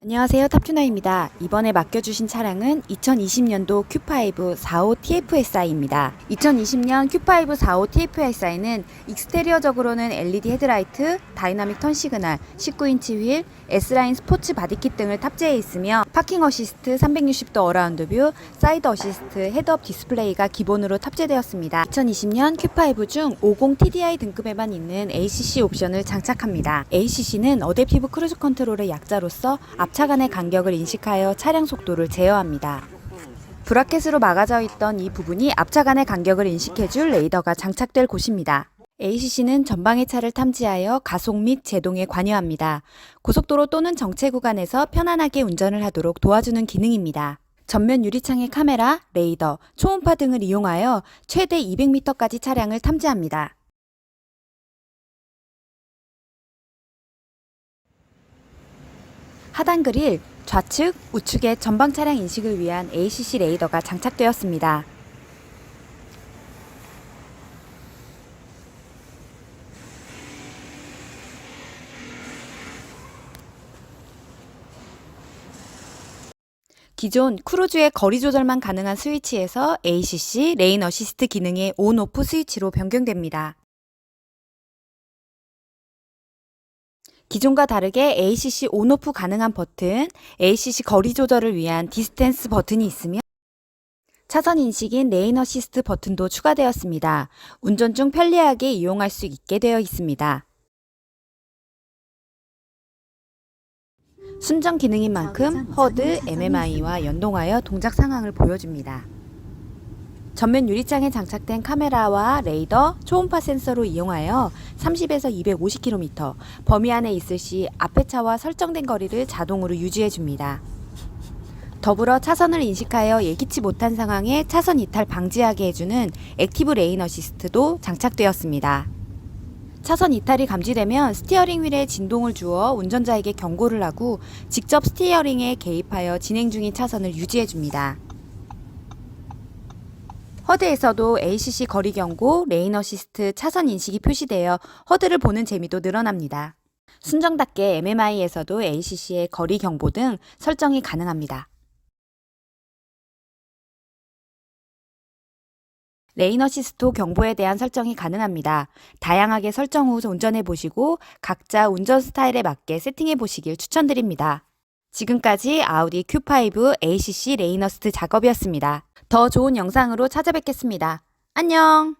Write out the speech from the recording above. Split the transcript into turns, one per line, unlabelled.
안녕하세요 탑튜너입니다. 이번에 맡겨주신 차량은 2020년도 Q5 45 TFSI입니다. 2020년 Q5 45 TFSI는 익스테리어적으로는 LED 헤드라이트, 다이나믹 턴 시그널, 19인치 휠, S라인 스포츠 바디킷 등을 탑재해 있으며 파킹 어시스트 360도 어라운드 뷰, 사이드 어시스트, 헤드업 디스플레이가 기본으로 탑재되었습니다. 2020년 Q5 중 50 TDI 등급에만 있는 ACC 옵션을 장착합니다. ACC는 어댑티브 크루즈 컨트롤의 약자로서 앞차 간의 간격을 인식하여 차량 속도를 제어합니다. 브라켓으로 막아져 있던 이 부분이 앞차 간의 간격을 인식해줄 레이더가 장착될 곳입니다. ACC는 전방의 차를 탐지하여 가속 및 제동에 관여합니다. 고속도로 또는 정체 구간에서 편안하게 운전을 하도록 도와주는 기능입니다. 전면 유리창의 카메라, 레이더, 초음파 등을 이용하여 최대 200m까지 차량을 탐지합니다. 하단 그릴, 좌측, 우측에 전방 차량 인식을 위한 ACC 레이더가 장착되었습니다. 기존 크루즈의 거리 조절만 가능한 스위치에서 ACC 레인 어시스트 기능의 온 오프 스위치로 변경됩니다. 기존과 다르게 ACC 온오프 가능한 버튼, ACC 거리 조절을 위한 디스텐스 버튼이 있으며 차선 인식인 레인 어시스트 버튼도 추가되었습니다. 운전 중 편리하게 이용할 수 있게 되어 있습니다. 순정 기능인 만큼 허드, MMI와 연동하여 동작 상황을 보여줍니다. 전면 유리창에 장착된 카메라와 레이더, 초음파 센서로 이용하여 30에서 250km 범위 안에 있을 시 앞의 차와 설정된 거리를 자동으로 유지해 줍니다. 더불어 차선을 인식하여 예기치 못한 상황에 차선 이탈 방지하게 해주는 액티브 레인 어시스트도 장착되었습니다. 차선 이탈이 감지되면 스티어링 휠에 진동을 주어 운전자에게 경고를 하고 직접 스티어링에 개입하여 진행 중인 차선을 유지해 줍니다. 허드에서도 ACC 거리 경고, 레인 어시스트, 차선 인식이 표시되어 허드를 보는 재미도 늘어납니다. 순정답게 MMI에서도 ACC의 거리 경보 등 설정이 가능합니다. 레인 어시스트 경보에 대한 설정이 가능합니다. 다양하게 설정 후 운전해 보시고 각자 운전 스타일에 맞게 세팅해 보시길 추천드립니다. 지금까지 아우디 Q5 ACC 레인 어시스트 작업이었습니다. 더 좋은 영상으로 찾아뵙겠습니다. 안녕!